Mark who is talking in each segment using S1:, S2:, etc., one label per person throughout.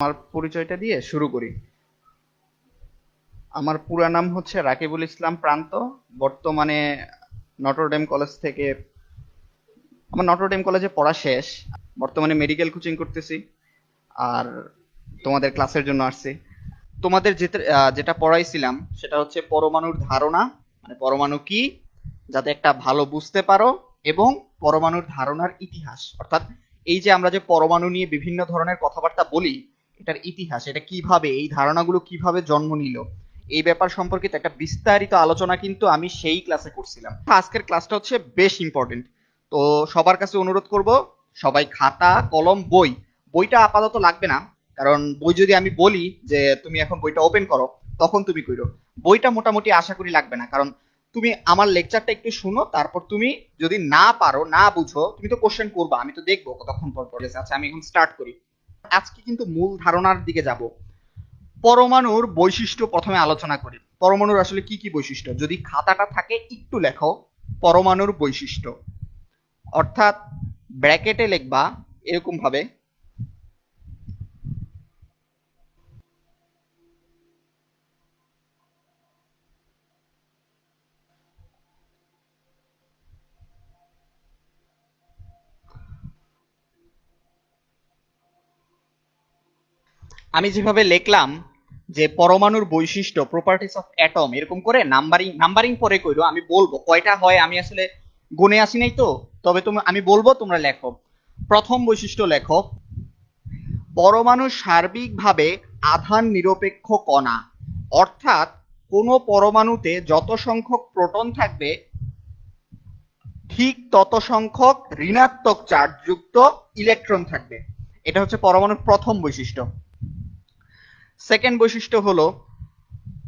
S1: আমার পরিচয়টা দিয়ে শুরু করি। আমার পুরা নাম হচ্ছে রাকিবুল ইসলাম প্রান্ত। বর্তমানে নটরডেম কলেজ থেকে আমার নটরডেম কলেজে পড়া শেষ। বর্তমানে মেডিকেল কোচিং করতেছি আর তোমাদের ক্লাসের জন্য আসছি। তোমাদের যেটা পড়াইছিলাম সেটা হচ্ছে পরমাণুর ধারণা। মানে পরমাণু কি? যাতে একটা ভালো বুঝতে পারো এবং পরমাণুর ধারণার ইতিহাস। অর্থাৎ এই যে আমরা যে পরমাণু নিয়ে বিভিন্ন ধরনের কথাবার্তা বলি এটার ইতিহাস, এটা কীভাবে, এই ধারণাগুলো কীভাবে জন্ম নিল, এই ব্যাপার সম্পর্কিত একটা বিস্তারিত আলোচনা কিন্তু আমি সেই ক্লাসে করছিলাম। আজকের ক্লাসটা হচ্ছে বেশ ইম্পর্টেন্ট তো সবার কাছে অনুরোধ করব, সবাই খাতা, কলম, বই, বইটা আপাতত লাগবে না, কারণ বই যদি আমি বলি যে তুমি এখন বইটা ওপেন করো, তখন তুমি কইরো। বইটা মোটামুটি আশা করি লাগবে না, কারণ তুমি আমার লেকচারটা একটু শুনো, তারপর তুমি যদি না পারো, না বুঝো, তুমি তো কোশ্চেন করবা, আমি তো দেখব কতক্ষণ পর পর। আচ্ছা আমি এখন স্টার্ট করি। আজকে কিন্তু মূল ধারণার দিকে যাব। পরমাণুর বৈশিষ্ট্য প্রথমে আলোচনা করি। পরমাণুর আসলে কি কি বৈশিষ্ট্য? যদি খাতাটা থাকে, একটু লেখো। পরমাণুর বৈশিষ্ট্য। অর্থাৎ ব্র্যাকেটে লিখবা এরকম ভাবে আমি যেভাবে লিখলাম যে পরমাণুর বৈশিষ্ট্য প্রপার্টিস অফ অ্যাটম এরকম করে নাম্বারিং নাম্বারিং পরে কইরো, আমি বলব, কয়টা হয়, আমি আসলে গুনে আসি নাই তো, তবে তুমি, আমি বলব, তোমরা লেখো। প্রথম বৈশিষ্ট্য লেখো, পরমাণু সার্বিকভাবে আধান নিরপেক্ষ কণা, অর্থাৎ কোনো পরমাণুতে যত সংখ্যক প্রোটন থাকবে, ঠিক তত সংখ্যক ঋণাত্মক চার্জযুক্ত ইলেকট্রন থাকবে। এটা হচ্ছে পরমাণুর প্রথম বৈশিষ্ট্য। সেকেন্ড বৈশিষ্ট্য হলো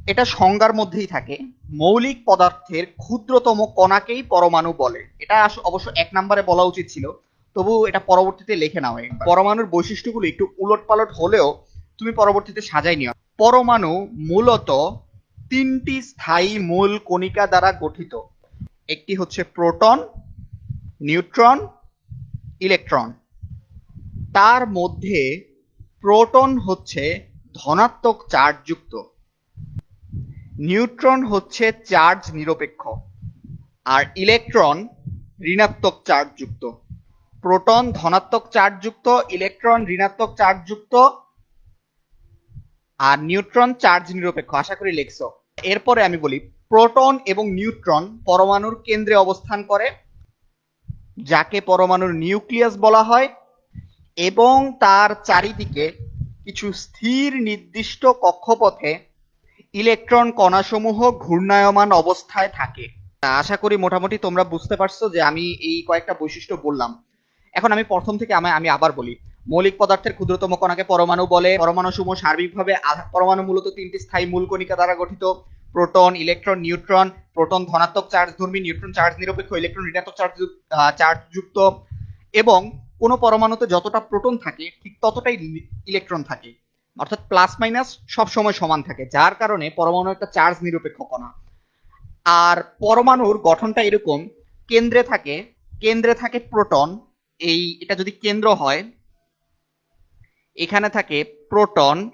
S1: এটা সংজ্ঞার মধ্যেই থাকে। মৌলিক পদার্থের ক্ষুদ্রতম কণাকেই পরমাণু বলে। এটা অবশ্য এক নম্বরে বলা উচিত ছিল। তবু এটা পরবর্তীতে লিখে নাও একবার। পরমাণুর বৈশিষ্ট্যগুলো একটু উলট পালট হলেও তুমি পরবর্তীতে সাজাই নিও। পরমাণু মূলত তিনটি স্থায়ী মূল কণিকা দ্বারা গঠিত। একটি হচ্ছে প্রোটন নিউট্রন ইলেকট্রন। তার মধ্যে প্রোটন হচ্ছে ধনাত্মক চার্জযুক্ত নিউট্রন হচ্ছে চার্জ নিরপেক্ষ, আর ইলেকট্রন ঋণাত্মক চার্জযুক্ত প্রোটন ধনাত্মক চার্জযুক্ত ইলেকট্রন ঋণাত্মক চার্জযুক্ত আর নিউট্রন চার্জ নিরপেক্ষ, আশা করি লিখছো। এরপরে আমি বলি, প্রোটন এবং নিউট্রন পরমাণুর কেন্দ্রে অবস্থান করে, যাকে পরমাণুর নিউক্লিয়াস বলা হয়, এবং তার চারিদিকে কিছু স্থির নির্দিষ্ট কক্ষপথে ইলেকট্রন কণাসমূহ ঘূর্ণায়মান অবস্থায় থাকে। আশা করি মোটামুটি তোমরা বুঝতে পারছ যে আমি এই কয়েকটা বৈশিষ্ট্য বললাম। এখন আমি প্রথম থেকে আমি আমি আবার বলি। মৌলিক পদার্থের ক্ষুদ্রতম কণাকে পরমাণু বলে। পরমাণু সমূহ সার্বিকভাবে পরমাণু মূলত তিনটি স্থায়ী মূল কণিকা দ্বারা গঠিত। প্রোটন, ইলেকট্রন, নিউট্রন, প্রোটন ধনাত্মক চার্জ ধর্মী নিউট্রন চার্জ নিরপেক্ষ, ইলেকট্রন ঋণাত্মক চার্জ চার্জ যুক্ত এবং কোনো পরমাণুতে যতটা প্রোটন থাকে, ঠিক ততটাই ইলেকট্রন থাকে। অর্থাৎ প্লাস মাইনাস সব সময় সমান থাকে, যার কারণে পরমাণু একটা চার্জ নিরপেক্ষ কণা। আর পরমাণুর গঠনটা এরকম, কেন্দ্রে থাকে কেন্দ্রে থাকে প্রোটন, এই, এটা যদি কেন্দ্র হয়, এখানে থাকে প্রোটন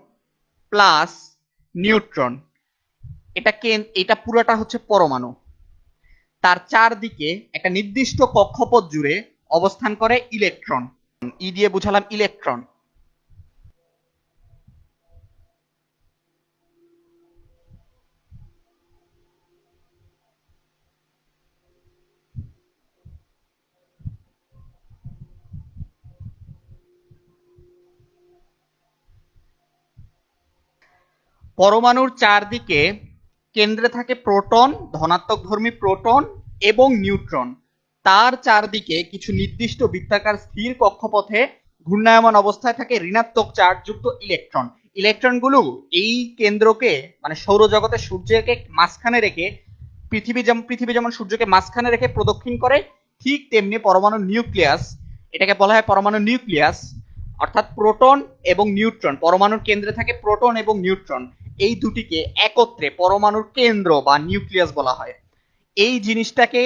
S1: প্লাস নিউট্রন। এটা এটা পুরোটা হচ্ছে পরমাণু। তার চারদিকে একটা নির্দিষ্ট কক্ষপথ জুড়ে অবস্থান করে ইলেকট্রন ই দিয়ে বুঝালাম ইলেকট্রন পরমাণুর চারদিকে কেন্দ্রে থাকে প্রোটন, ধনাত্মক ধর্মী প্রোটন এবং নিউট্রন। তার চারদিকে কিছু নির্দিষ্ট বৃত্তাকার স্থির কক্ষপথে ঘূর্ণায়মান অবস্থায় থাকে ঋণাত্মক চার্জযুক্ত ইলেকট্রন। ইলেকট্রনগুলো এই কেন্দ্রকে মানে সৌরজগতের সূর্যকে মাঝখানে রেখে, পৃথিবী যেমন পৃথিবী যেমন সূর্যকে মাঝখানে রেখে প্রদক্ষিণ করে, ঠিক তেমনি পরমাণু নিউক্লিয়াস, এটাকে বলা হয় পরমাণু নিউক্লিয়াস, অর্থাৎ প্রোটন এবং নিউট্রন, পরমাণুর কেন্দ্রে থাকে প্রোটন এবং নিউট্রন। এই দুটিকে একত্রে পরমাণুর কেন্দ্র বা নিউক্লিয়াস বলা হয়। এই জিনিসটাকে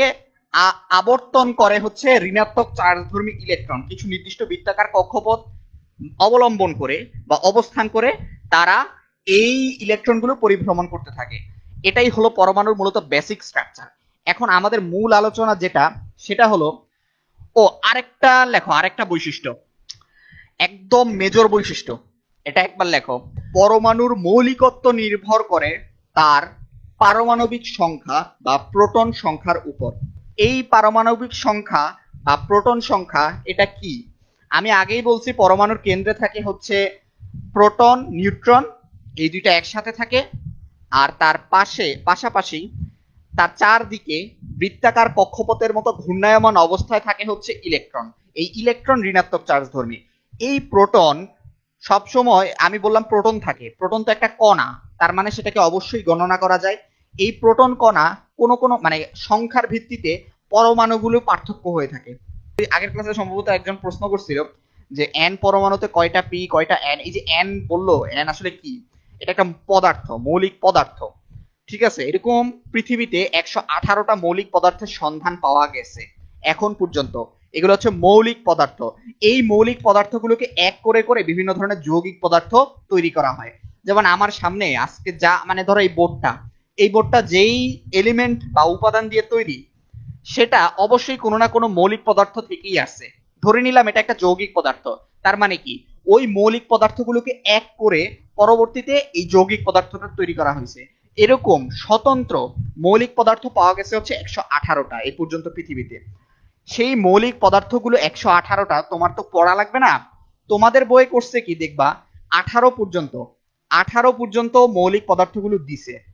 S1: আবর্তন করে হচ্ছে ঋণাত্মক চার্জধর্মী ইলেকট্রন কিছু নির্দিষ্ট বৃত্তাকার কক্ষপথ অবলম্বন করে বা অবস্থান করে তারা এই ইলেকট্রনগুলো পরিভ্রমণ করতে থাকে। এটাই হলো পরমাণুর মূলত বেসিক স্ট্রাকচার এখন আমাদের মূল আলোচনা যেটা, সেটা হলো, ও, আরেকটা লেখো, আরেকটা বৈশিষ্ট্য। একদম মেজর বৈশিষ্ট্য। এটা একবার লেখো। পরমাণুর মৌলিকত্ব নির্ভর করে তার পারমাণবিক সংখ্যা বা প্রোটন সংখ্যার উপর। এই পারমাণবিক সংখ্যা বা প্রোটন সংখ্যা এটা কি? আমি আগেই বলছি পরমাণুর কেন্দ্রে থাকে হচ্ছে প্রোটন, নিউট্রন, এই দুইটা একসাথে থাকে। আর তার পাশে, পাশাপাশি তার চারদিকে বৃত্তাকার কক্ষপথের মতো ঘূর্ণায়মান অবস্থায় থাকে হচ্ছে ইলেকট্রন। এই ইলেকট্রন ঋণাত্মক চার্জ ধর্মী এই প্রোটন সবসময় আমি বললাম প্রোটন থাকে। প্রোটন তো একটা কণা। তার মানে সেটাকে অবশ্যই গণনা করা যায়। এই প্রোটন কণা কোনো কোনো মানে সংখ্যার ভিত্তিতে পরমাণুগুলো পার্থক্য হয়ে থাকে। আগের ক্লাসে সম্ভবত একজন প্রশ্ন করছিল যে এন পরমাণুতে কয়টা পি কয়টা এন এই যে এন বলল এন আসলে কি? এটা একটা পদার্থ, মৌলিক পদার্থ। ঠিক আছে? এরকম পৃথিবীতে একশো আঠারোটা মৌলিক পদার্থের সন্ধান পাওয়া গেছে এখন পর্যন্ত। এগুলো হচ্ছে মৌলিক পদার্থ। এই মৌলিক পদার্থগুলোকে এক করে করে বিভিন্ন ধরনের যৌগিক পদার্থ তৈরি করা হয়। যেমন আমার সামনে আজকে যা মানে ধরো এই বোর্ডটা এই বোর্ডটা যেই এলিমেন্ট বা উপাদান দিয়ে তৈরি, সেটা অবশ্যই কোনো না কোনো মৌলিক পদার্থ থেকেই আসছে। ধরে নিলাম এটা একটা যৌগিক পদার্থ। তার মানে কি? ওই মৌলিক পদার্থগুলোকে এক করে পরবর্তীতে এই যৌগিক পদার্থটা তৈরি করা হয়েছে। এরকম স্বতন্ত্র মৌলিক পদার্থ পাওয়া গেছে হচ্ছে একশো আঠারোটা এই পর্যন্ত পৃথিবীতে। সেই মৌলিক পদার্থগুলো একশো আঠারোটা, তোমার তো পড়া লাগবে না। তোমাদের বই করছে কি দেখবা? আঠারো পর্যন্ত আঠারো পর্যন্ত মৌলিক পদার্থগুলো দিছে।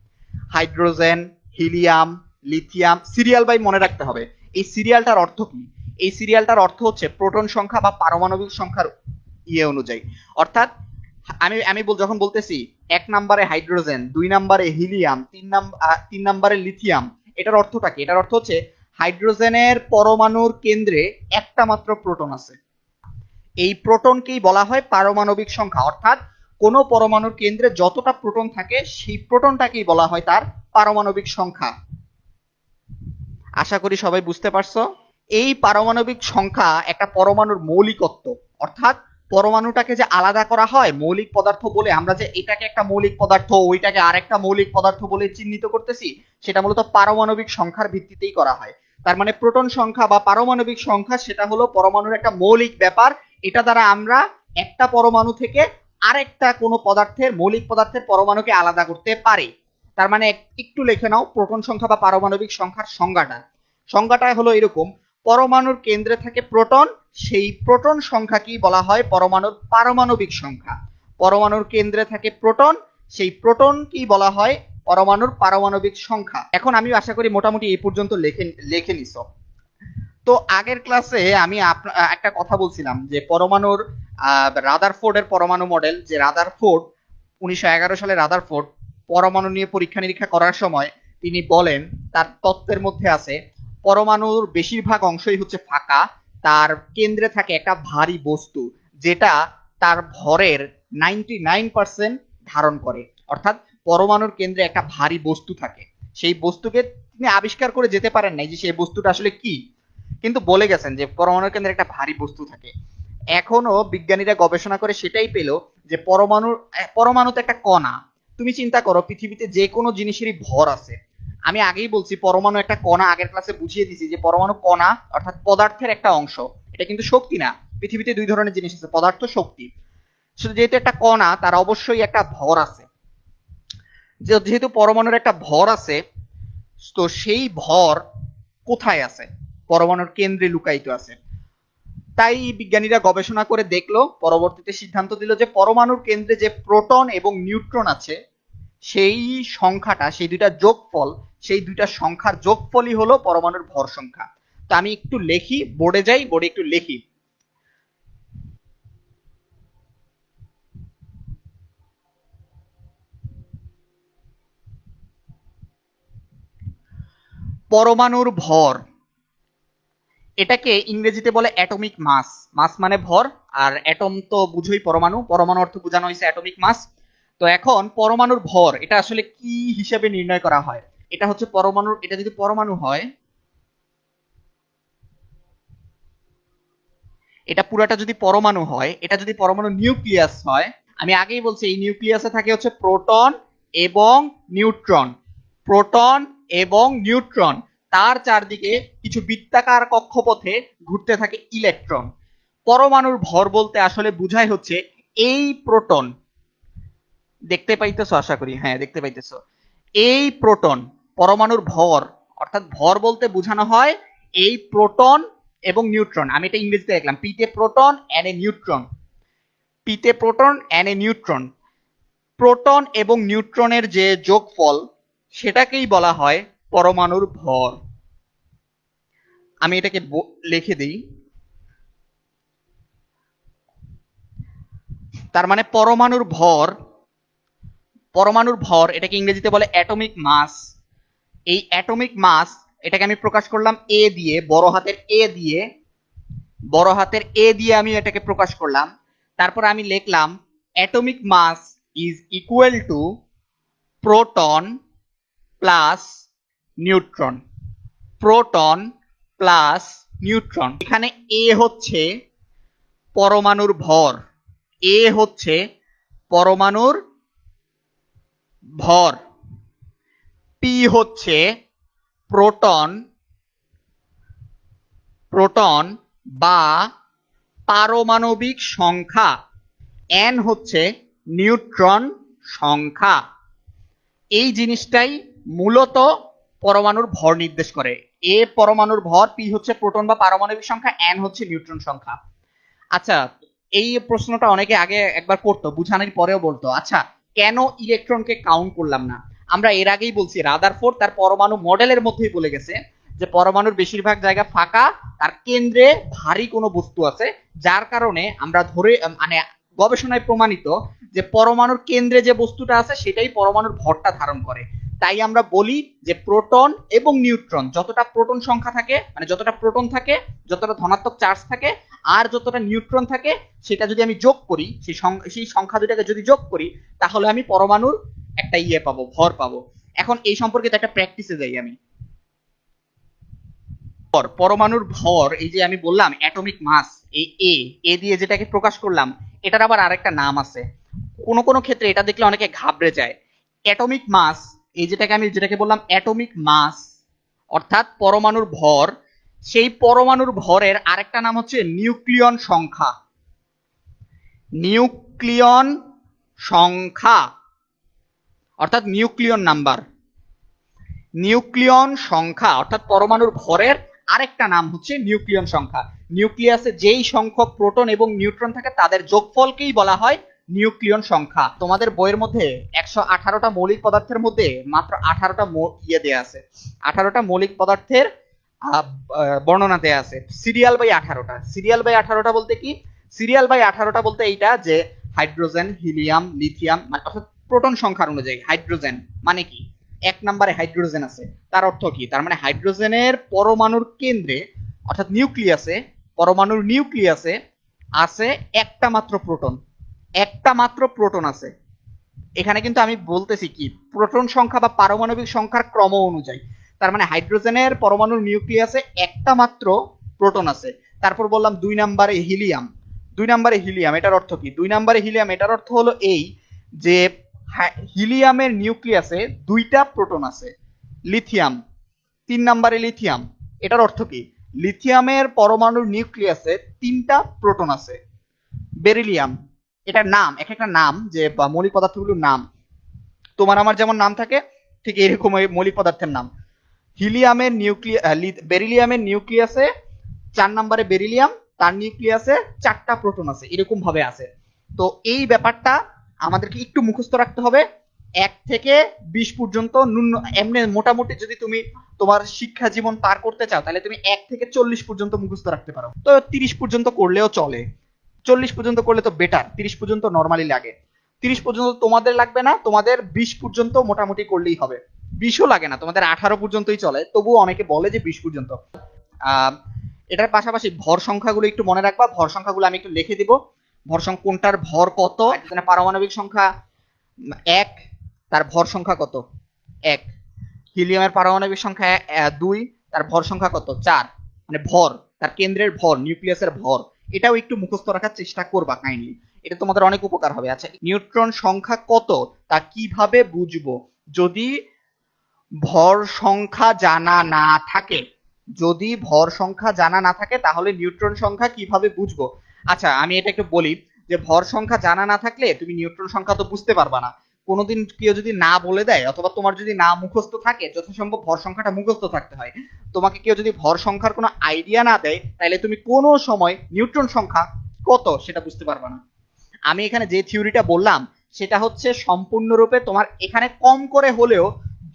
S1: Hydrogen, helium, lithium, serial by মনে রাখতে হবে। এই সিরিয়ালটার অর্থ কি? এই সিরিয়ালটার অর্থ হচ্ছে প্রোটন সংখ্যা বা পারমাণবিক সংখ্যার ইয়ে অনুযায়ী। অর্থাৎ, আমি আমি যখন বলতেছি এক নম্বরে হাইড্রোজেন, দুই নম্বরে হিলিয়াম, তিন নাম্বার তিন নম্বরে লিথিয়াম, এটার অর্থটা কি? এটার অর্থ হচ্ছে হাইড্রোজেনের পরমাণুর কেন্দ্রে একটা মাত্র প্রোটন আছে। এই প্রোটনকেই বলা হয় পারমাণবিক সংখ্যা। অর্থাৎ কোন পরমাণুর কেন্দ্রে যতটা প্রোটন থাকে, সেই প্রোটনটাকেই বলা হয় তার পারমাণবিক সংখ্যা। আশা করি সবাই বুঝতে পারছ? এই পারমাণবিক সংখ্যা একটা পরমাণুর মৌলিকত্ব। অর্থাৎ পরমাণুটাকে যে আলাদা করা হয়, মৌলিক পদার্থ বলে আমরা যে এটাকে একটা মৌলিক পদার্থ, ওইটাকে আরেকটা মৌলিক পদার্থ বলে চিহ্নিত করতেছি, সেটা মূলত পারমাণবিক সংখ্যার ভিত্তিতেই করা হয়। তার মানে প্রোটন সংখ্যা বা পারমাণবিক সংখ্যা, সেটা হলো পরমাণুর একটা মৌলিক ব্যাপার। এটা দ্বারা আমরা একটা পরমাণু থেকে আরেকটা কোনো পদার্থের মৌলিক পদার্থের পরমাণুকে আলাদা করতে পারে। তার মানে একটু লিখে নাও, প্রোটন সংখ্যা বা পারমাণবিক সংখ্যার সংজ্ঞাটা। সংজ্ঞাটা হলো এরকম, পরমাণুর কেন্দ্রে থাকে প্রোটন, সেই প্রোটন সংখ্যাকেই বলা হয় পরমাণুর পারমাণবিক সংখ্যা। পরমাণুর কেন্দ্রে থাকে প্রোটন, সেই প্রোটন কি বলা হয় পরমাণুর পারমাণবিক সংখ্যা। এখন আমি আশা করি মোটামুটি এই পর্যন্ত লেখে লেখে নিছ। তো আগের ক্লাসে আমি একটা কথা বলছিলাম যে পরমাণুর রাদারফোর্ডের পরমাণু মডেল যে রাদারফোর্ড উনিশশো এগারো সালে রাদারফোর্ড পরমাণু নিয়ে পরীক্ষা নিরীক্ষা করার সময় তিনি বলেন, তার তত্ত্বের মধ্যে আছে, পরমাণুর বেশিরভাগ অংশই হচ্ছে ফাঁকা, তার কেন্দ্রে থাকে একটা ভারী বস্তু, যেটা তার ভরের নাইনটি নাইন পার্সেন্ট ধারণ করে। অর্থাৎ পরমাণুর কেন্দ্রে একটা ভারী বস্তু থাকে। সেই বস্তুকে তিনি আবিষ্কার করে যেতে পারেন নাই যে সেই বস্তুটা আসলে কি। কিন্তু বলে গেছেন যে পরমাণুর কেন্দ্রে একটা ভারী বস্তু থাকে। এখনও বিজ্ঞানীরা গবেষণা করে সেটাই পেল যে পরমাণুর পরমাণুতে একটা কণা। তুমি চিন্তা করো, পৃথিবীতে যে কোনো জিনিসেরই ভর আছে। আমি আগেই বলছি, পরমাণু একটা কণা, আগের ক্লাসে বুঝিয়ে দিয়েছি যে পরমাণু কণা, অর্থাৎ পদার্থের একটা অংশ। এটা কিন্তু শক্তি না। পৃথিবীতে দুই ধরনের জিনিস আছে, পদার্থ, শক্তি। যেহেতু একটা কণা, তার অবশ্যই একটা ভর আছে। যেহেতু পরমাণুর একটা ভর আছে, তো সেই ভর কোথায় আছে? পরমাণুর কেন্দ্রে লুকায়িত আছে। তাই বিজ্ঞানীরা গবেষণা করে দেখল, পরবর্তীতে সিদ্ধান্ত দিল যে পরমাণুর কেন্দ্রে যে প্রোটন এবং নিউট্রন আছে, সেই সংখ্যাটা, সেই দুইটা যোগফল, সেই দুইটা সংখ্যার যোগফলই হলো পরমাণুর ভর সংখ্যা। তো আমি একটু লেখি, বোর্ডে যাই, বোর্ডে একটু লেখি। পরমাণুর ভর এটাকে ইংরেজিতে বলে অ্যাটমিক মাস। মাস মানে ভর, আর অ্যাটম তো বুঝোই পরমাণু। পরমাণু অর্থ বোঝানো হয়েছে অ্যাটমিক মাস। তো এখন পরমাণুর ভর, এটা আসলে কি হিসেবে নির্ণয় করা হয়? এটা হচ্ছে পরমাণুর, এটা যদি পরমাণু হয়, এটা পুরাটা যদি পরমাণু হয়, এটা যদি পরমাণু নিউক্লিয়াস হয়, আমি আগেই বলছি, এই নিউক্লিয়াসে থাকে হচ্ছে প্রোটন এবং নিউট্রন। প্রোটন এবং নিউট্রন। তার চারদিকে কিছু বৃত্তাকার কক্ষপথে ঘুরতে থাকে ইলেকট্রন। পরমাণুর ভর বলতে আসলে বোঝায় হচ্ছে এই প্রোটন। দেখতে পাইতেছো আশা করি? হ্যাঁ দেখতে পাইতেছো। এই প্রোটন, পরমাণুর ভর, অর্থাৎ ভর বলতে বোঝানো হয় এই প্রোটন এবং নিউট্রন। আমি এটা ইংরেজিতে দেখলাম পিতে প্রোটন এন্ড এ নিউট্রন। পিতে প্রোটন এন্ড এ নিউট্রন। প্রোটন এবং নিউট্রনের যে যোগফল, সেটাকেই বলা হয় পরমাণুর ভর। আমি এটাকে লিখে দিই। তার মানে পরমাণুর ভর পরমাণুর ভর এটাকে ইংরেজিতে বলে অ্যাটমিক মাস এই অ্যাটমিক মাস এটাকে আমি প্রকাশ করলাম এ দিয়ে, বড় হাতের এ দিয়ে, বড় হাতের এ দিয়ে আমি এটাকে প্রকাশ করলাম। তারপর আমি লিখলাম atomic mass is equal to proton plus neutron proton plus neutron এখানে এ হচ্ছে পরমাণুর ভর। এ হচ্ছে পরমাণুর ভর। পি হচ্ছে প্রোটন। প্রোটন বা পারমাণবিক সংখ্যা। এন হচ্ছে নিউট্রন সংখ্যা। এই জিনিসটাই মূলত পরমাণুর ভর নির্দেশ করে। এ পরমাণুর ভর পি হচ্ছে প্রোটন বা পারমাণবিক সংখ্যা এন হচ্ছে নিউট্রন সংখ্যা। আচ্ছা এই প্রশ্নটা অনেকে আগে একবার করতো, বুঝানোর পরেও বলতো। আচ্ছা কেন ইলেকট্রনকে কাউন্ট করলাম না? আমরা এর আগেই বলছি রাদারফোর্ড তার পরমাণু মডেলের মধ্যেই বলে গেছে যে পরমাণুর বেশিরভাগ জায়গা ফাঁকা, তার কেন্দ্রে ভারী কোনো বস্তু আছে, যার কারণে আমরা ধরে মানে গবেষণায় প্রমাণিত যে পরমাণুর কেন্দ্রে যে বস্তুটা আছে, সেটাই পরমাণুর ভরটা ধারণ করে। তাই আমরা বলি যে প্রোটন এবং নিউট্রন যতটা প্রোটন সংখ্যা থাকে মানে যতটা প্রোটন থাকে, যতটা ধনাত্মক চার্জ থাকে আর যতটা নিউট্রন থাকে, সেটা যদি আমি যোগ করি, সেই সেই সংখ্যা দুটাকে যদি যোগ করি, তাহলে আমি পরমাণুর একটা ইয়ে পাবো, ভর পাবো। এখন এই সম্পর্কে একটা প্র্যাকটিসে যাই আমি। পরমাণুর ভর, এই যে আমি বললাম অ্যাটমিক মাস এই এ এ দিয়ে যেটাকে প্রকাশ করলাম, এটার আবার আরেকটা নাম আছে। কোনো কোনো ক্ষেত্রে এটা দেখলে অনেকে ঘাবড়ে যায়। অ্যাটমিক মাস এই যেটাকে আমি যেটাকে বললাম অ্যাটমিক মাস, অর্থাৎ পরমাণুর ভর, সেই পরমাণুর ভরের আরেকটা নাম হচ্ছে নিউক্লিয়ন সংখ্যা। নিউক্লিয়ন সংখ্যা, অর্থাৎ নিউক্লিয়ন নাম্বার। নিউক্লিয়ন সংখ্যা, অর্থাৎ পরমাণুর ভরের আরেকটা নাম হচ্ছে নিউক্লিয়ন সংখ্যা। নিউক্লিয়াসে যেই সংখ্যক প্রোটন এবং নিউট্রন থাকে, তাদের যোগফলকেই বলা হয় নিউক্লিয়ন সংখ্যা। তোমাদের বইয়ের মধ্যে একশো আঠারোটা মৌলিক পদার্থের মধ্যে মাত্র আঠারোটা ইয়ে দেয়া আছে। আঠারোটা মৌলিক পদার্থের বর্ণনা দেয়া আছে। সিরিয়াল বাই আঠারোটা। সিরিয়াল বাই আঠারোটা বলতে কি? সিরিয়াল বাই আঠারোটা বলতে এইটা যে হাইড্রোজেন, হিলিয়াম, লিথিয়াম মানে অর্থাৎ প্রোটন সংখ্যার অনুযায়ী। হাইড্রোজেন মানে কি? এক নম্বরে হাইড্রোজেন আছে। তার অর্থ কি? তার মানে হাইড্রোজেনের পরমাণুর কেন্দ্রে, অর্থাৎ নিউক্লিয়াসে, পরমাণুর নিউক্লিয়াসে আছে একটা মাত্র প্রোটন। একটা মাত্র প্রোটন আছে। এখানে কিন্তু আমি বলতেছি কি, প্রোটন সংখ্যা বা পারমাণবিক সংখ্যার ক্রম অনুযায়ী। তার মানে হাইড্রোজেনের পরমাণুর নিউক্লিয়াসে একটা মাত্র প্রোটন আছে। তারপর বললাম দুই নাম্বারে হিলিয়াম। দুই নাম্বারে হিলিয়াম, এটার অর্থ কি? দুই নাম্বারে হিলিয়াম, এটার অর্থ হলো এই যে হিলিয়ামের নিউক্লিয়াসে দুইটা প্রোটন আছে। লিথিয়াম, তিন নাম্বারে লিথিয়াম। এটার অর্থ কি? লিথিয়ামের পরমাণুর নিউক্লিয়াসে তিনটা প্রোটন আছে। বেরিলিয়াম এটার নাম, এক একটা নাম, যে মৌলিক পদার্থগুলোর নাম। তোমার আমার যেমন নাম থাকে, ঠিক এরকম মৌলিক পদার্থের নাম। হিলিয়ামের নিউক্লিয়া বেরিলিয়ামের নিউক্লিয়াসে চার নম্বরে বেরিলিয়াম, তার নিউক্লিয়াসে চারটা প্রোটন আছে এরকম ভাবে আছে। তো এই ব্যাপারটা আমাদেরকে একটু মুখস্থ রাখতে হবে। এক থেকে বিশ পর্যন্ত ন্যূন এমনি মোটামুটি যদি তুমি তোমার শিক্ষা জীবন পার করতে চাও, তাহলে তুমি এক থেকে চল্লিশ পর্যন্ত মুখস্থ রাখতে পারো। তো তিরিশ পর্যন্ত করলেও চলে। চল্লিশ পর্যন্ত করলে তো বেটার তিরিশ পর্যন্ত নর্মালি লাগে। তিরিশ পর্যন্ত তোমাদের লাগবে না, তোমাদের বিশ পর্যন্ত মোটামুটি করলেই হবে। বিশও লাগে না, তোমাদের আঠারো পর্যন্তই চলে, তবুও অনেকে বলে যে বিশ পর্যন্ত। এটার পাশাপাশি ভর সংখ্যাগুলো একটু মনে রাখবা, ভর সংখ্যাগুলো আমি একটু লিখে দিব। ভর সংখ্যা কোনটার ভর কত? পারমাণবিক সংখ্যা এক, তার ভর সংখ্যা কত? এক। হিলিয়ামের পারমাণবিক সংখ্যা দুই, তার ভর সংখ্যা কত? চার। মানে ভর, তার কেন্দ্রের ভর, নিউক্লিয়াসের ভর। এটাও একটু মুখস্থ রাখার চেষ্টা করবা কাইন্ডলি এটা তোমাদের অনেক উপকার হবে। আচ্ছা নিউট্রন সংখ্যা কত? তা কীভাবে বুঝব? যদি ভর সংখ্যা জানা না থাকে, যদি ভর সংখ্যা জানা না থাকে, তাহলে নিউট্রন সংখ্যা কীভাবে বুঝব? আচ্ছা আমি এটা একটু বলি, যে ভর সংখ্যা জানা না থাকলে তুমি নিউট্রন সংখ্যা তো বুঝতে পারবা না। কোনোদিন কেউ যদি না বলে দেয় অথবা তোমার যদি না মুখস্থ থাকে, যথাসম্ভব ভর সংখ্যাটা মুখস্থ থাকতে হয়। তোমাকে কেউ যদি ভর সংখ্যার কোনো আইডিয়া না দেয় তাহলে তুমি কোনো সময় নিউট্রন সংখ্যা কত সেটা বুঝতে পারবে না। আমি এখানে যে থিওরিটা বললাম, সেটা হচ্ছে সম্পূর্ণরূপে তোমার এখানে কম করে হলেও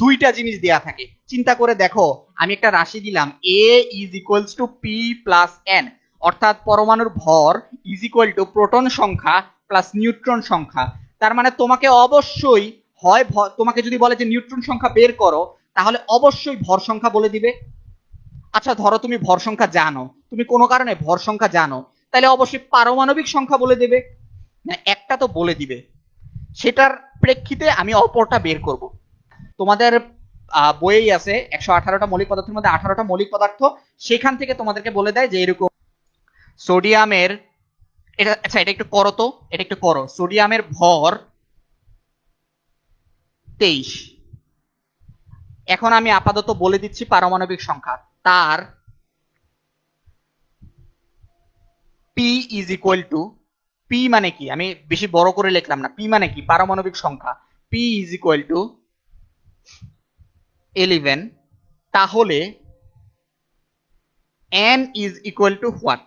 S1: দুইটা জিনিস দেয়া থাকে। চিন্তা করে দেখো, আমি একটা রাশি দিলাম A is equals to P plus N অর্থাৎ পরমাণুর ভর ইজ ইকুয়াল টু প্রোটন সংখ্যা প্লাস নিউট্রন সংখ্যা। তার মানে তোমাকে অবশ্যই হয় তোমাকে যদি বলে যে নিউট্রন সংখ্যা বের করো, তাহলে অবশ্যই ভর সংখ্যা বলে দিবে। আচ্ছা ধরো তুমি ভর সংখ্যা জানো, তুমি কোনো কারণে ভর সংখ্যা জানো, তাহলে অবশ্যই পারমাণবিক সংখ্যা বলে দেবে। না, একটা তো বলে দিবে। সেটার প্রেক্ষিতে আমি অপরটা বের করব। তোমাদের বইয়েই আছে, একশো আঠারোটা মৌলিক পদার্থের মধ্যে আঠারোটা মৌলিক পদার্থ, সেখান থেকে তোমাদেরকে বলে দেয় যে এরকম সোডিয়ামের এটা আচ্ছা এটা একটু করো তো, এটা একটু করো। সোডিয়ামের ভর তেইশ। এখন আমি আপাতত বলে দিচ্ছি পারমাণবিক সংখ্যা। তার P is equal to P মানে কি? আমি বেশি বড় করে লিখলাম না। পি মানে কি? পারমাণবিক সংখ্যা। P is equal to eleven তাহলে N is equal to what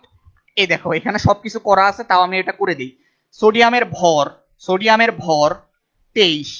S1: এই দেখো, এখানে সবকিছু করা আছে, তাও আমি এটা করে দিই। সোডিয়ামের ভর সোডিয়ামের ভর তেইশ,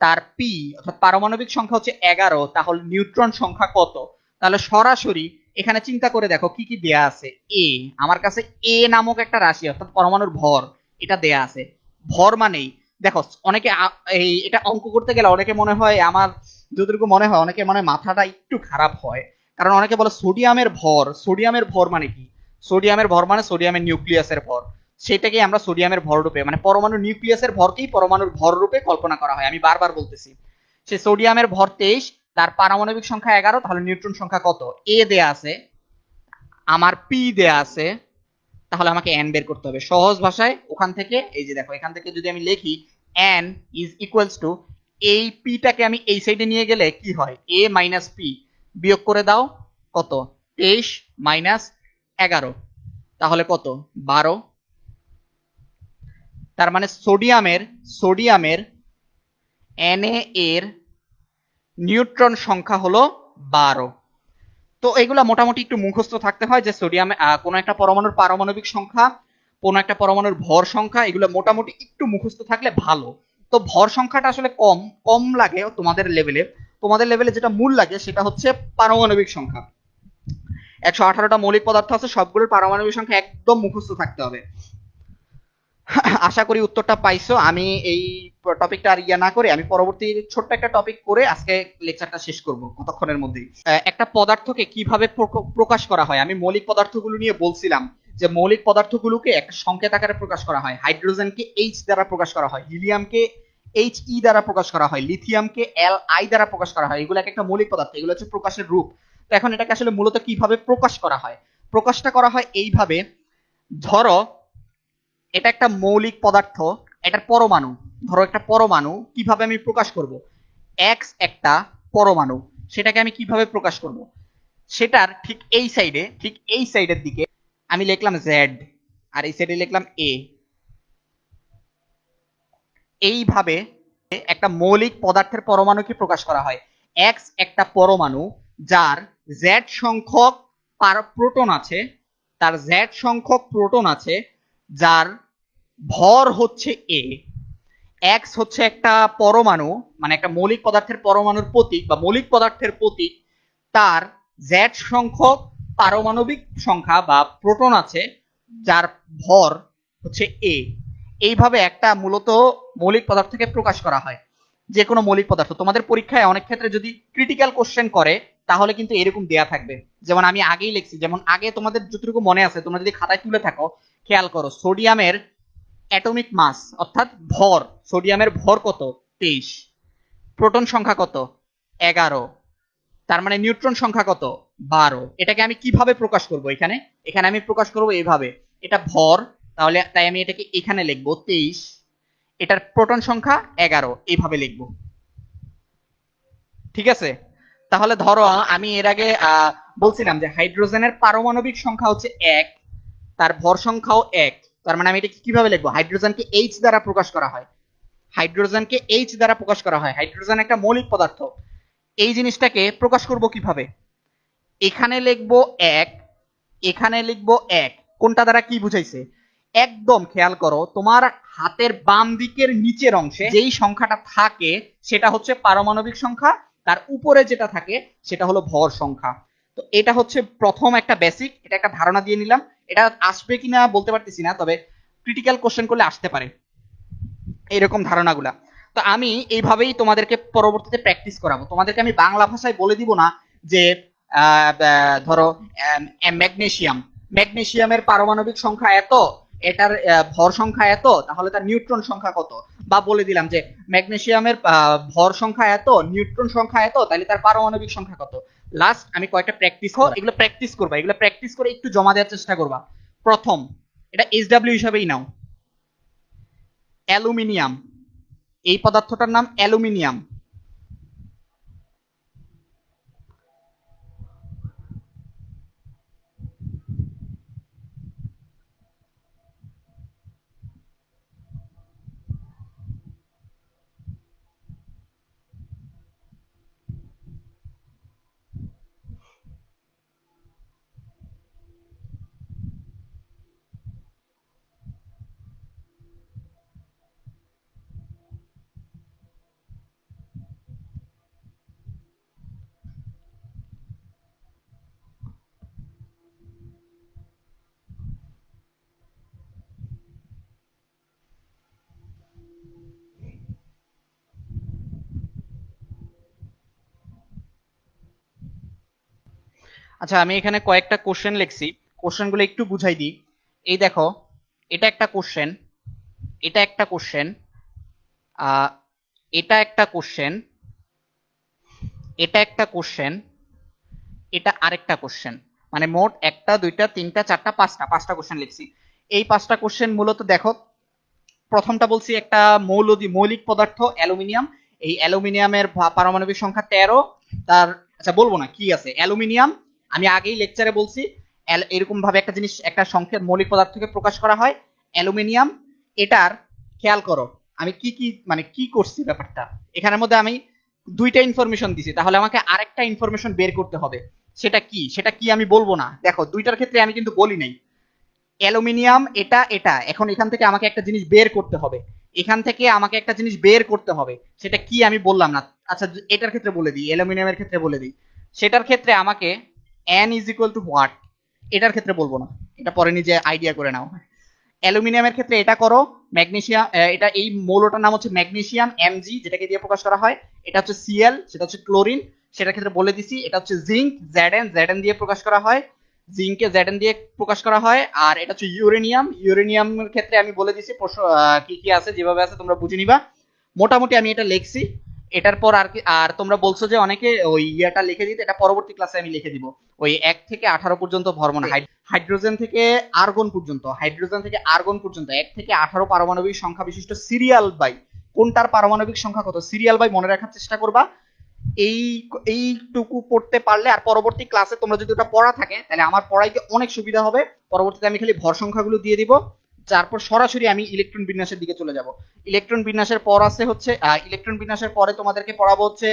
S1: তার পি অর্থাৎ পারমাণবিক সংখ্যা হচ্ছে এগারো, তাহলে নিউট্রন সংখ্যা কত? তাহলে সরাসরি এখানে চিন্তা করে দেখো কি কি দেয়া আছে। এ আমার কাছে এ নামক একটা রাশি, অর্থাৎ পরমাণুর ভর, এটা দেয়া আছে। ভর মানেই, দেখো, অনেকে এই, এটা অঙ্ক করতে গেলে অনেকে মনে হয়, আমার যতটুকু মনে হয়, অনেকে মনে মাথাটা একটু খারাপ হয়। কারণ অনেকে বলে সোডিয়ামের ভর সোডিয়ামের ভর মানে কি? সোডিয়ামের ভর মানে সোডিয়ামের নিউক্লিয়াসের ভর। সেটাকে আমরা সোডিয়ামের ভর রূপে মানে পরমাণু নিউক্লিয়াসের ভরকেই পরমাণুর ভর রূপে কল্পনা করা হয়। আমি বারবার বলতেছি, সে সোডিয়ামের ভর তেইশ, তার পারমাণবিক সংখ্যা এগারো, তাহলে নিউট্রন সংখ্যা কত? এ দেয়া আছে, আমার পি দেয়া আছে, তাহলে আমাকে এন বের করতে হবে। সহজ ভাষায় ওখান থেকে, এই যে দেখো, এখান থেকে যদি আমি লিখি এন ইজ ইকুয়ালস টু এই পিটাকে আমি এই সাইডে নিয়ে গেলে কি হয়? এ মাইনাস পি বিয়োগ করে দাও, কত? তেইশ মাইনাস এগারো। তাহলে কত? বারো। তার মানে সোডিয়ামের সোডিয়ামের Na এর নিউট্রন সংখ্যা হলো বারো। তো এগুলা মোটামুটি একটু মুখস্থ থাকতে হয় যে সোডিয়াম কোনো একটা পরমাণুর পারমাণবিক সংখ্যা, কোনো একটা পরমাণুর ভর সংখ্যা, এগুলো মোটামুটি একটু মুখস্থ থাকলে ভালো। তো ভর সংখ্যাটা আসলে কম কম লাগে তোমাদের লেভেলে তোমাদের লেভেলে যেটা মূল লাগে সেটা হচ্ছে পারমাণবিক সংখ্যা। একশো আঠারোটা মৌলিক পদার্থ আছে, সবগুলোর পারমাণবিক সংখ্যা একদম মুখস্থ থাকতে হবে। আশা করি উত্তরটা পাইছো। আমি এই টপিকটা আর ইয়া না করে, আমি পরবর্তী ছোট্ট একটা টপিক করে আজকে লেকচারটা শেষ করব কতক্ষণের মধ্যেই। একটা পদার্থকে কীভাবে প্রকাশ করা হয়? আমি মৌলিক পদার্থগুলো নিয়ে বলছিলাম যে মৌলিক পদার্থগুলোকে একটা সংকেত আকারে প্রকাশ করা হয়। হাইড্রোজেনকে এইচ দ্বারা প্রকাশ করা হয়, হিলিয়ামকে এইচ ই দ্বারা প্রকাশ করা হয়, লিথিয়ামকে এল আই দ্বারা প্রকাশ করা হয়। এগুলো এক একটা মৌলিক পদার্থ, এগুলো হচ্ছে প্রকাশের রূপ। তো এখন এটাকে আসলে মূলত কীভাবে প্রকাশ করা হয়? প্রকাশটা করা হয় এইভাবে, ধরো এটা একটা মৌলিক পদার্থ, এটার পরমাণু। ধরো একটা পরমাণু, কীভাবে আমি প্রকাশ করব? এক্স একটা পরমাণু, সেটাকে আমি কীভাবে প্রকাশ করব? সেটার ঠিক এই সাইডে ঠিক এই সাইডের দিকে আমি লিখলাম জেড আর এই সাইডে লিখলাম এ এইভাবে একটা মৌলিক পদার্থের পরমাণুকে প্রকাশ করা হয়। এক্স একটা পরমাণু, যার জেড সংখ্যক পার- প্রোটন আছে, তার জেড সংখ্যক প্রোটন আছে, যার ভর হচ্ছে এ এক্স হচ্ছে একটা পরমাণু মানে একটা মৌলিক পদার্থের পরমাণুর প্রতীক বা মৌলিক পদার্থের প্রতীক। তার জেড সংখ্যক পারমাণবিক সংখ্যা বা প্রোটন আছে, যার ভর হচ্ছে এ এইভাবে একটা মূলত মৌলিক পদার্থকে প্রকাশ করা হয় যে কোনো মৌলিক পদার্থ। তোমাদের পরীক্ষায় অনেক ক্ষেত্রে যদি ক্রিটিক্যাল কোশ্চেন করে তাহলে কিন্তু এরকম দেয়া থাকবে। যেমন আমি আগেই লিখছি, যেমন আগে তোমাদের যতটুকু মনে আছে, তোমরা যদি খাতায় তুলে থাকো, খেয়াল করো, সোডিয়ামের অ্যাটমিক মাস, অর্থাৎ ভর, সোডিয়ামের ভর কত? তেইশ। প্রোটন সংখ্যা কত? এগারো। তার মানে নিউট্রন সংখ্যা কত? বারো। এটাকে আমি কীভাবে প্রকাশ করব এখানে? এখানে আমি প্রকাশ করব এইভাবে
S2: এটা ভর, তাহলে তাই আমি এটাকে এখানে লিখব, তেইশ। এটার প্রোটন সংখ্যা এগারো এইভাবে লিখব। ঠিক আছে? তাহলে ধরো, আমি এর আগে বলছিলাম যে হাইড্রোজেনের পারমাণবিক সংখ্যা হচ্ছে এক, তার ভর সংখ্যাও এক। তার মানে আমি এটা কীভাবে লিখব? হাইড্রোজেনকে এইচ দ্বারা প্রকাশ করা হয়। হাইড্রোজেনকে এইচ দ্বারা প্রকাশ করা হয়। হাইড্রোজেন একটা মৌলিক পদার্থ। এই জিনিসটাকে প্রকাশ করব কীভাবে? এখানে লিখব এক, এখানে লিখব এক। কোনটা দ্বারা কি বুঝাইছে? একদম খেয়াল করো, তোমার হাতের বাম দিকের নিচের অংশে যেই সংখ্যাটা থাকে, সেটা হচ্ছে পারমাণবিক সংখ্যা তার উপরে যেটা থাকে সেটা হলো ভর সংখ্যা। তো এটা হচ্ছে প্রথম একটা বেসিক এটা একটা ধারণা দিয়ে নিলাম। এটা আসবে কিনা বলতে পারতেছি না, তবে ক্রিটিক্যাল কোশ্চেন করলে আসতে পারে। এরকম ধারণাগুলা। তো আমি এইভাবেই তোমাদেরকে পরবর্তীতে প্র্যাকটিস করাবো। তোমাদেরকে আমি বাংলা ভাষায় বলে দিব না যে ধরো ম্যাগনেশিয়াম ম্যাগনেশিয়ামের পারমাণবিক সংখ্যা এত, এটার ভর সংখ্যা এত, তাহলে তার নিউট্রন সংখ্যা কত? বা বলে দিলাম যে ম্যাগনেসিয়ামের ভর সংখ্যা এত নিউট্রন সংখ্যা এত তাহলে তার পারমাণবিক সংখ্যা কত? লাস্ট আমি কয়েকটা প্র্যাকটিস এগুলো প্র্যাকটিস করবা এগুলো প্র্যাকটিস করে একটু জমা দেওয়ার চেষ্টা করবা। প্রথম এটা এইচ ডাব্লিউ হিসাবেই নাও। অ্যালুমিনিয়াম এই পদার্থটার নাম অ্যালুমিনিয়াম। আচ্ছা আমি এখানে কয়েকটা কোশ্চেন লিখছি। কোশ্চেনগুলো একটু বুঝাই দিই। এই দেখো, এটা একটা কোশ্চেন এটা একটা কোশ্চেন এটা একটা কোশ্চেন এটা একটা কোশ্চেন এটা আরেকটা কোশ্চেন মানে মোট একটা, দুইটা, তিনটা, চারটা, পাঁচটা পাঁচটা কোশ্চেন লিখছি। এই পাঁচটা কোশ্চেন মূলত দেখো, প্রথমটা বলছি একটা মৌলদি, মৌলিক পদার্থ, অ্যালুমিনিয়াম। এই অ্যালুমিনিয়ামের পারমাণবিক সংখ্যা তেরো। তার আচ্ছা বলব না, কি আছে? অ্যালুমিনিয়াম আমি আগেই লেকচারে বলছি এরকম ভাবে একটা জিনিস, একটা সংখ্যের মৌলিক পদার্থকে প্রকাশ করা হয়, অ্যালুমিনিয়াম। এটার খেয়াল করো, আমি কি কি মানে কি করছি ব্যাপারটা? এখানের মধ্যে আমি দুইটা ইনফরমেশন দিছি, তাহলে আমাকে আরেকটা ইনফরমেশন বের করতে হবে। সেটা কি? সেটা কি আমি বলব না? দেখো, দুইটার ক্ষেত্রে আমি কিন্তু বলি নাই। অ্যালুমিনিয়াম, এটা এটা, এখন এখান থেকে আমাকে একটা জিনিস বের করতে হবে। এখান থেকে আমাকে একটা জিনিস বের করতে হবে, সেটা কি আমি বললাম না। আচ্ছা এটার ক্ষেত্রে বলে দিই, অ্যালুমিনিয়ামের ক্ষেত্রে বলে দিই। সেটার ক্ষেত্রে আমাকে n is equal to what এটার ক্ষেত্রে বলব না। এটা পরে নিজে আইডিয়া করে নাও। অ্যালুমিনিয়ামের ক্ষেত্রে এটা করো ম্যাগনেসিয়াম এটা এই মৌলটার নাম হচ্ছে ম্যাগনেসিয়াম এমজি যেটাকে দিয়ে প্রকাশ করা হয়। এটা হচ্ছে সিএল সেটা হচ্ছে ক্লোরিন সেটার ক্ষেত্রে বলে দিছি, এটা হচ্ছে জিঙ্ক জেডএন জেডএন দিয়ে প্রকাশ করা হয়। জিঙ্কে জেডএন দিয়ে প্রকাশ করা হয়, আর এটা হচ্ছে ইউরেনিয়াম ইউরেনিয়ামের ক্ষেত্রে আমি বলে দিছি কি কি আছে, যেভাবে আছে তোমরা বুঝে নিবা। মোটামুটি আমি এটা লিখছি। এটার পর আর কি আর তোমরা বলছো যে অনেকে ওই ইয়াটা লিখে দিতে এটা পরবর্তী ক্লাসে আমি লিখে দিব। ওই এক থেকে আঠারো পর্যন্ত ভরমন হাইড্রোজেন থেকে আর্গন পর্যন্ত হাইড্রোজেন থেকে আর্গন পর্যন্ত এক থেকে আঠারো পারমাণবিক সংখ্যা বিশিষ্ট সিরিয়াল বাই। কোনটার পারমাণবিক সংখ্যা কত? সিরিয়াল বাই মনে রাখার চেষ্টা করবা। এই এইটুকু পড়তে পারলে আর পরবর্তী ক্লাসে তোমরা যদি ওটা পড়া থাকে তাহলে আমার পড়াইতে অনেক সুবিধা হবে। পরবর্তীতে আমি খালি ভর সংখ্যাগুলো দিয়ে দিব। তারপর সরাসরি আমি ইলেকট্রন বিন্যাসের দিকে চলে যাব। ইলেকট্রন বিন্যাসের পর আছে হচ্ছে ইলেকট্রন বিন্যাসের পরে তোমাদেরকে পড়াবো হচ্ছে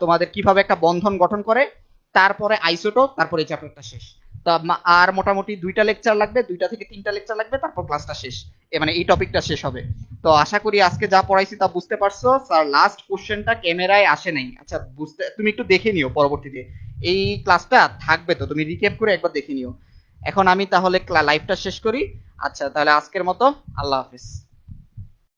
S2: তোমাদের কীভাবে একটা বন্ধন গঠন করে, তারপরে আইসোটোপ, তারপরে এই চ্যাপ্টারটা শেষ। তা আর মোটামুটি দুইটা লেকচার লাগবে, দুইটা থেকে তিনটা লেকচার লাগবে, তারপর ক্লাসটা শেষ। এ মানে এই টপিকটা শেষ হবে। তো আশা করি আজকে যা পড়াইছি তা বুঝতে পারছ। স্যার লাস্ট কোশ্চেনটা ক্যামেরায় আসে নাই। আচ্ছা বুঝতে, তুমি একটু দেখে নিও পরবর্তীতে। এই ক্লাসটা থাকবে তো, তুমি রিক্যাপ করে একবার দেখে নিও। এখন আমি তাহলে লাইভটা শেষ করি। আচ্ছা তাহলে আজকের মতো আল্লাহ হাফিজ।